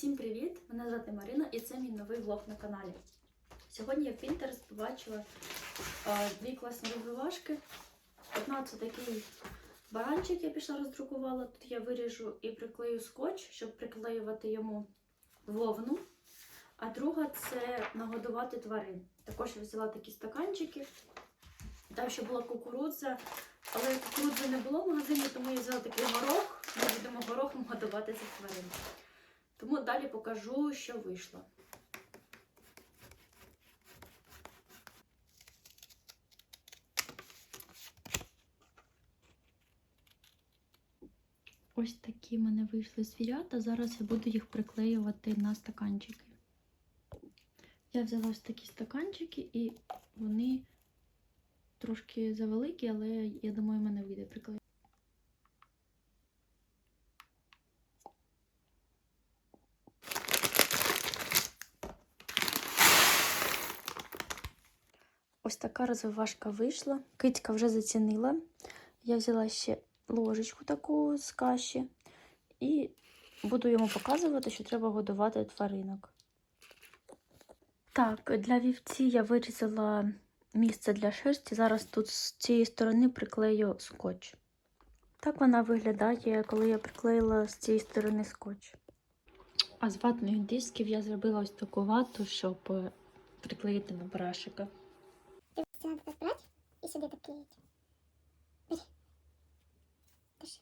Всім привіт! Мене звати Марина і це мій новий влог на каналі. Сьогодні я в Pinterest побачила е, дві класні розвивашки. Одна це такий баранчик, я пішла роздрукувала. Тут я виріжу і приклею скотч, щоб приклеювати йому вовну. А друга це нагодувати тварин. Також я взяла такі стаканчики. Там ще була кукурудза, але кукурудзи не було в магазині, тому я взяла такий горох. Ми будемо горохом годувати цих тварин. Тому далі покажу, що вийшло. Ось такі в мене вийшли звірята. Зараз я буду їх приклеювати на стаканчики. Я взяла ось такі стаканчики, і вони трошки завеликі, але я думаю, в мене вийде приклеїти. Ось така розвивашка вийшла. Китька вже зацінила. Я взяла ще ложечку таку з каші і буду йому показувати, що треба годувати тваринок. Так, для вівці я вирізала місце для шерсті. Зараз тут з цієї сторони приклею скотч. Так вона виглядає, коли я приклеїла з цієї сторони скотч. А з ватних дисків я зробила ось таку вату, щоб е, приклеїти на барашика. Дивись, надо так брать и сюда так клеить. Бери. Держи.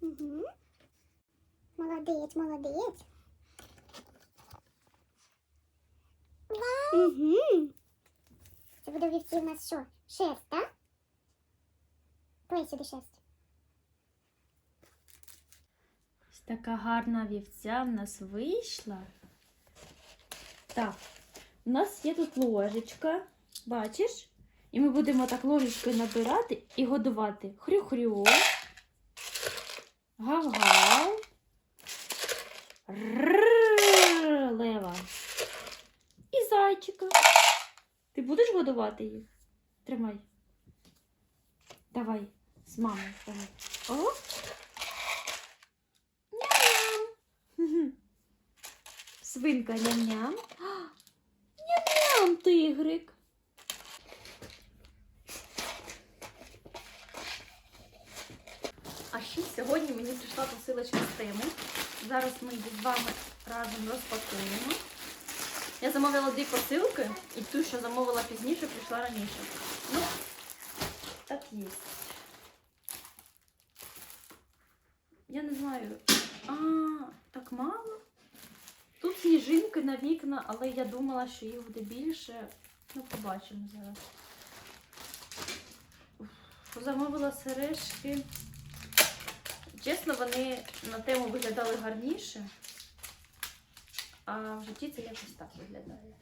Угу. Молодець, молодець. Угу. Це буде у вівці у нас що? Шерсть, так? Клей сюди шерсть. Ось така гарна вівця в нас вийшла. Так, у нас є тут ложечка, бачиш? І ми будемо так ложечкою набирати і годувати. Хрю-хрю. Гав-гав. Лева. І зайчика. Ти будеш годувати їх? Тримай. Давай, з мамою. Давай. О! Ням-ням. Свинка ням-ням. Ням-ням, тигрик. А ще сьогодні мені прийшла посилочка з. Зараз ми її з вами разом розпакуємо. Я замовила дві посилки, і ту, що замовила пізніше, прийшла раніше. Ну, так є. Я не знаю. А, так мало. Тут сніжинки на вікна, але я думала, що їх буде більше. Ну, побачимо зараз. Замовила сережки. Чесно, вони на тему виглядали гарніше, а в житті це якось так виглядає.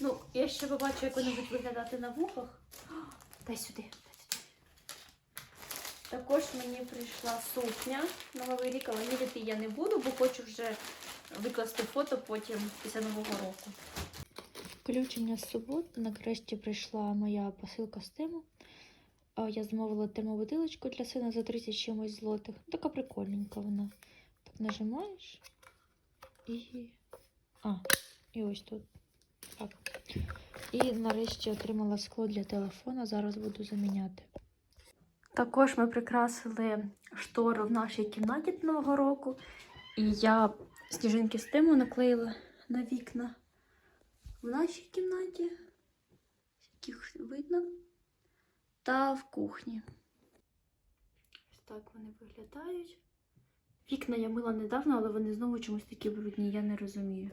Ну, я ще побачу, як вони будуть виглядати на вухах. Дай сюди. Також мені прийшла сукня на Новий рік, але міряти я не буду, бо хочу вже викласти фото потім після Нового року. Включення з суботи. Нарешті прийшла моя посилка з тему. Я замовила термобутилочку для сина за 30 чимось злотих. Така прикольненька вона. Так нажимаєш і. А, і ось тут. Так. І нарешті отримала скло для телефона. Зараз буду заміняти. Також ми прикрасили штору в нашій кімнаті Нового року. І я сніжинки з тему наклеїла на вікна в нашій кімнаті. Яких видно. Та в кухні. Ось так вони виглядають. Вікна я мила недавно, але вони знову чомусь такі брудні, я не розумію.